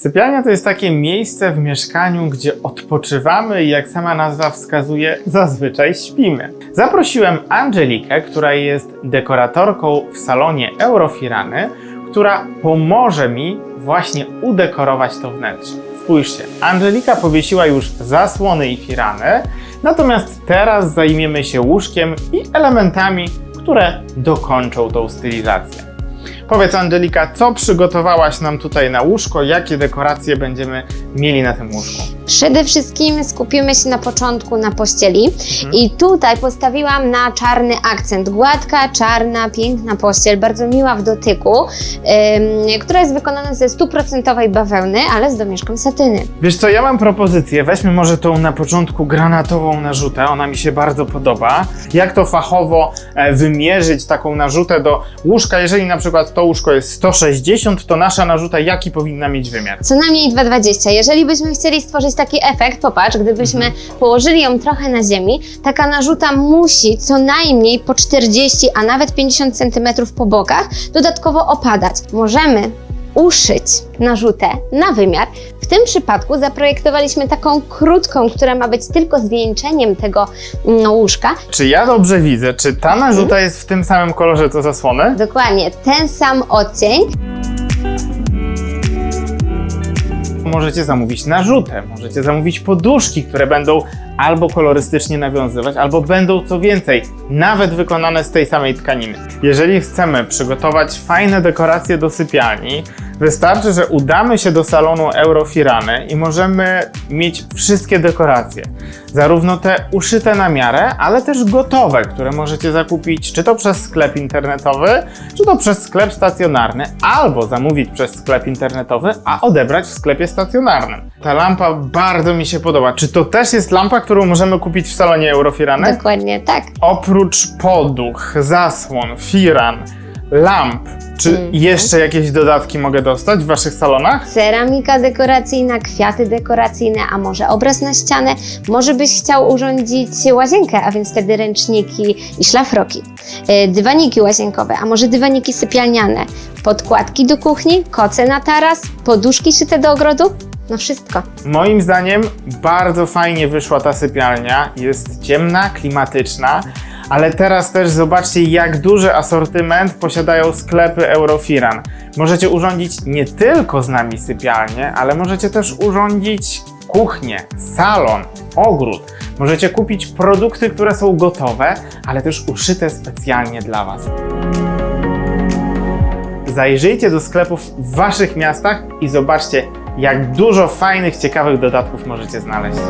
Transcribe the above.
Sypialnia to jest takie miejsce w mieszkaniu, gdzie odpoczywamy i jak sama nazwa wskazuje, zazwyczaj śpimy. Zaprosiłem Angelikę, która jest dekoratorką w salonie Eurofirany, która pomoże mi właśnie udekorować to wnętrze. Spójrzcie, Angelika powiesiła już zasłony i firany, natomiast teraz zajmiemy się łóżkiem i elementami, które dokończą tą stylizację. Powiedz Angelika, co przygotowałaś nam tutaj na łóżko, jakie dekoracje będziemy mieli na tym łóżku? Przede wszystkim skupimy się na początku na pościeli i tutaj postawiłam na czarny akcent. Gładka, czarna, piękna pościel, bardzo miła w dotyku, ym, która jest wykonana ze stuprocentowej bawełny, ale z domieszką satyny. Wiesz co, ja mam propozycję, weźmy może tą na początku granatową narzutę, ona mi się bardzo podoba. Jak to fachowo e, wymierzyć taką narzutę do łóżka, jeżeli na przykład to łóżko jest 160, to nasza narzuta jaki powinna mieć wymiar? Co najmniej 2,20. Jeżeli byśmy chcieli stworzyć taki efekt, popatrz, gdybyśmy położyli ją trochę na ziemi, taka narzuta musi co najmniej po 40, a nawet 50 cm po bokach dodatkowo opadać. Możemy uszyć narzutę na wymiar. W tym przypadku zaprojektowaliśmy taką krótką, która ma być tylko zwieńczeniem tego mm, łóżka. Czy ja dobrze widzę, czy ta narzuta jest w tym samym kolorze co zasłony? Dokładnie ten sam odcień. Możecie zamówić narzutę, możecie zamówić poduszki, które będą albo kolorystycznie nawiązywać, albo będą co więcej, nawet wykonane z tej samej tkaniny. Jeżeli chcemy przygotować fajne dekoracje do sypialni, wystarczy, że udamy się do salonu Eurofirany i możemy mieć wszystkie dekoracje. Zarówno te uszyte na miarę, ale też gotowe, które możecie zakupić czy to przez sklep internetowy, czy to przez sklep stacjonarny, albo zamówić przez sklep internetowy, a odebrać w sklepie stacjonarnym. Ta lampa bardzo mi się podoba. Czy to też jest lampa, którą możemy kupić w salonie Eurofirany? Dokładnie tak. Oprócz poduch, zasłon, firan, lamp, czy Mhm. jeszcze jakieś dodatki mogę dostać w waszych salonach? Ceramika dekoracyjna, kwiaty dekoracyjne, a może obraz na ścianę. Może byś chciał urządzić łazienkę, a więc wtedy ręczniki i szlafroki. E, Dywaniki łazienkowe, a może dywaniki sypialniane. Podkładki do kuchni, koce na taras, poduszki szyte do ogrodu. No wszystko. Moim zdaniem bardzo fajnie wyszła ta sypialnia. Jest ciemna, klimatyczna, ale teraz też zobaczcie, jak duży asortyment posiadają sklepy Eurofiran. Możecie urządzić nie tylko z nami sypialnię, ale możecie też urządzić kuchnię, salon, ogród. Możecie kupić produkty, które są gotowe, ale też uszyte specjalnie dla Was. Zajrzyjcie do sklepów w Waszych miastach i zobaczcie, jak dużo fajnych, ciekawych dodatków możecie znaleźć.